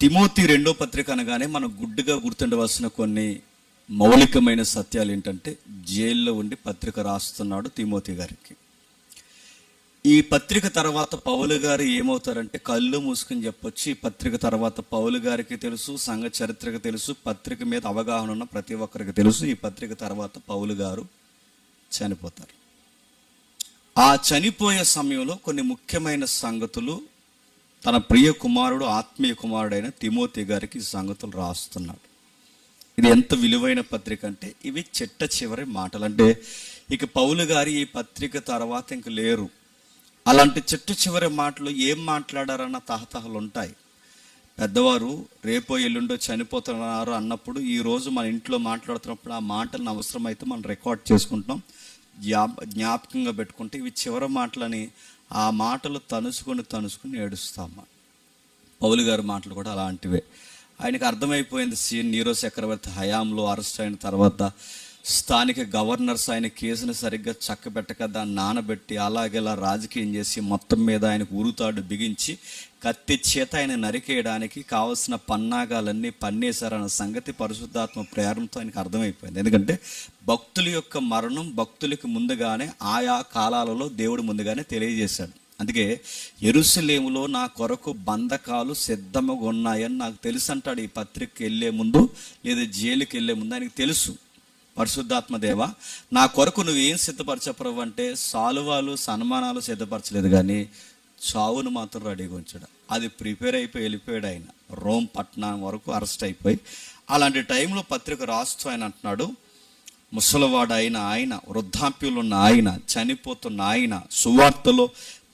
Timothy రెండో పత్రిక అనగానే మనం గుడ్డుగా గుర్తుండవలసిన కొన్ని మౌలికమైన సత్యాలు ఏంటంటే జైల్లో ఉండి పత్రిక రాస్తున్నాడు తిమోతి గారికి. ఈ పత్రిక తర్వాత పౌలు గారు ఏమవుతారంటే కళ్ళు మూసుకుని చెప్పొచ్చు. ఈ పత్రిక తర్వాత పౌలు గారికి తెలుసు సంఘ చరిత్రకు తెలుసు పత్రిక మీద అవగాహన ఉన్న ప్రతి ఒక్కరికి తెలుసు. ఈ పత్రిక తర్వాత పౌలు గారు చనిపోతారు. ఆ చనిపోయే సమయంలో కొన్ని ముఖ్యమైన సంగతులు తన ప్రియ కుమారుడు ఆత్మీయ కుమారుడైన తిమోతి గారికి సంగతులు రాస్తున్నాడు. ఇది ఎంత విలువైన పత్రిక అంటే ఇవి చిట్ట చివరి మాటలు అంటే ఇక పౌలు గారి ఈ పత్రిక తర్వాత ఇంక లేరు. అలాంటి చిట్ట చివరి మాటలు ఏం మాట్లాడారన్న తహతహలు ఉంటాయి పెద్దవారు రేపో ఎల్లుండో చనిపోతున్నారు అన్నప్పుడు ఈరోజు మన ఇంట్లో మాట్లాడుతున్నప్పుడు ఆ మాటలను అవసరమైతే మనం రికార్డ్ చేసుకుంటాం జ్ఞాప జ్ఞాపకంగా పెట్టుకుంటే ఇవి చివరి మాటలని ఆ మాటలు తనుసుకొని తనుసుకొని ఏడుస్తాము పౌలు గారి మాటలు కూడా అలాంటివే. ఆయనకు అర్థమైపోయింది సీన్ నీరో చక్రవర్తి హయాంలో అరెస్ట్ అయిన తర్వాత స్థానిక గవర్నర్స్ ఆయన కేసును సరిగ్గా చక్కబెట్టక దాన్ని నానబెట్టి అలాగేలా రాజకీయం చేసి మొత్తం మీద ఆయనకు ఉరుతాడు బిగించి కత్తి చేత ఆయన నరికేయడానికి కావలసిన పన్నాగాలన్నీ పన్నేశారన్న సంగతి పరిశుద్ధాత్మ ప్రేరణతో ఆయనకు అర్థమైపోయింది. ఎందుకంటే భక్తుల యొక్క మరణం భక్తులకు ముందుగానే ఆయా కాలాలలో దేవుడు ముందుగానే తెలియజేశాడు. అందుకే ఎరుసలేములో నా కొరకు బంధకాలు సిద్ధముగా ఉన్నాయని నాకు తెలుసు అంటాడు ఈ పత్రికకి వెళ్ళే ముందు లేదా జైలుకి వెళ్ళే ముందు ఆయనకు తెలుసు. పరిశుద్ధాత్మ దేవ నా కొరకు నువ్వు ఏం సిద్ధపరచప్రవు అంటే సాలువాలు సన్మానాలు సిద్ధపరచలేదు కానీ చావును మాత్రం రెడీగా ఉంచాడు. అది ప్రిపేర్ అయిపోయి వెళ్ళిపోయాడు ఆయన. రోమ్ పట్టణం వరకు అరెస్ట్ అయిపోయి అలాంటి టైంలో పత్రిక రాస్తూ ఆయన అంటున్నాడు ముసలివాడు అయిన ఆయన వృద్ధాప్యులు ఉన్న ఆయన చనిపోతున్న ఆయన సువార్తలో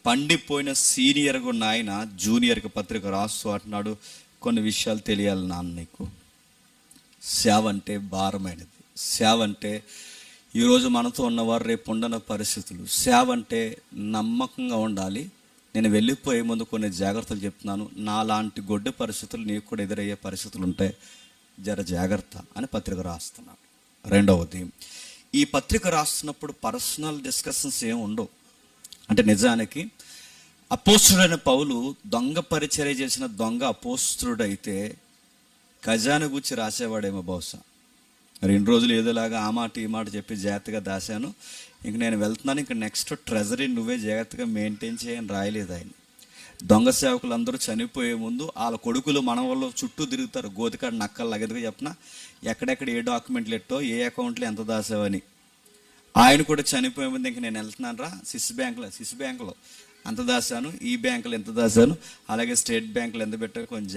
పండిపోయిన సీనియర్గా ఉన్న ఆయన జూనియర్కి పత్రిక రాస్తూ అంటున్నాడు కొన్ని విషయాలు తెలియాలి నాన్న నీకు. సేవ అంటే భారమైనది. సేవ అంటే ఈరోజు మనతో ఉన్నవారు రేపు ఉండని పరిస్థితులు. సేవ అంటే నమ్మకంగా ఉండాలి. నేను వెళ్ళిపోయే ముందు కొన్ని జాగ్రత్తలు చెప్తున్నాను. నాలాంటి గొడ్డు పరిస్థితులు నీకు కూడా ఎదురయ్యే పరిస్థితులు ఉంటాయి జర జాగ్రత్త అని పత్రిక రాస్తున్నాను రెండవది ఈ పత్రిక రాస్తున్నప్పుడు పర్సనల్ డిస్కషన్స్ ఏం ఉండవు. అంటే నిజానికి అపోస్తుడైన పౌలు దొంగ పరిచర్య చేసిన దొంగ అపోస్తుడైతే ఖజానా గుచ్చి రాసేవాడేమో బహుశా. రెండు రోజులు ఏదోలాగా ఆ మాట ఈ మాట చెప్పి జాగ్రత్తగా దాశాను. ఇంక నేను వెళ్తున్నాను. ఇంక నెక్స్ట్ ట్రెజరీ నువ్వే జాగ్రత్తగా మెయింటైన్ చేయని రాయలేదు ఆయన. దొంగ సేవకులు అందరూ చనిపోయే ముందు వాళ్ళ కొడుకులు మన వాళ్ళు చుట్టూ తిరుగుతారు. గోతికాడ నక్కలు లగదుగా చెప్పిన ఎక్కడెక్కడ ఏ డాక్యుమెంట్లు ఎట్టో ఏ అకౌంట్లో ఎంత దాసావని. ఆయన కూడా చనిపోయే ముందు ఇంక నేను వెళ్తున్నాను రా. సిస్ బ్యాంక్లో సిస్ బ్యాంక్లో. అంత దాశాను. ఈ బ్యాంకులో ఎంత దాశాను. అలాగే స్టేట్ బ్యాంకులో ఎంత పెట్టారు కొంచెం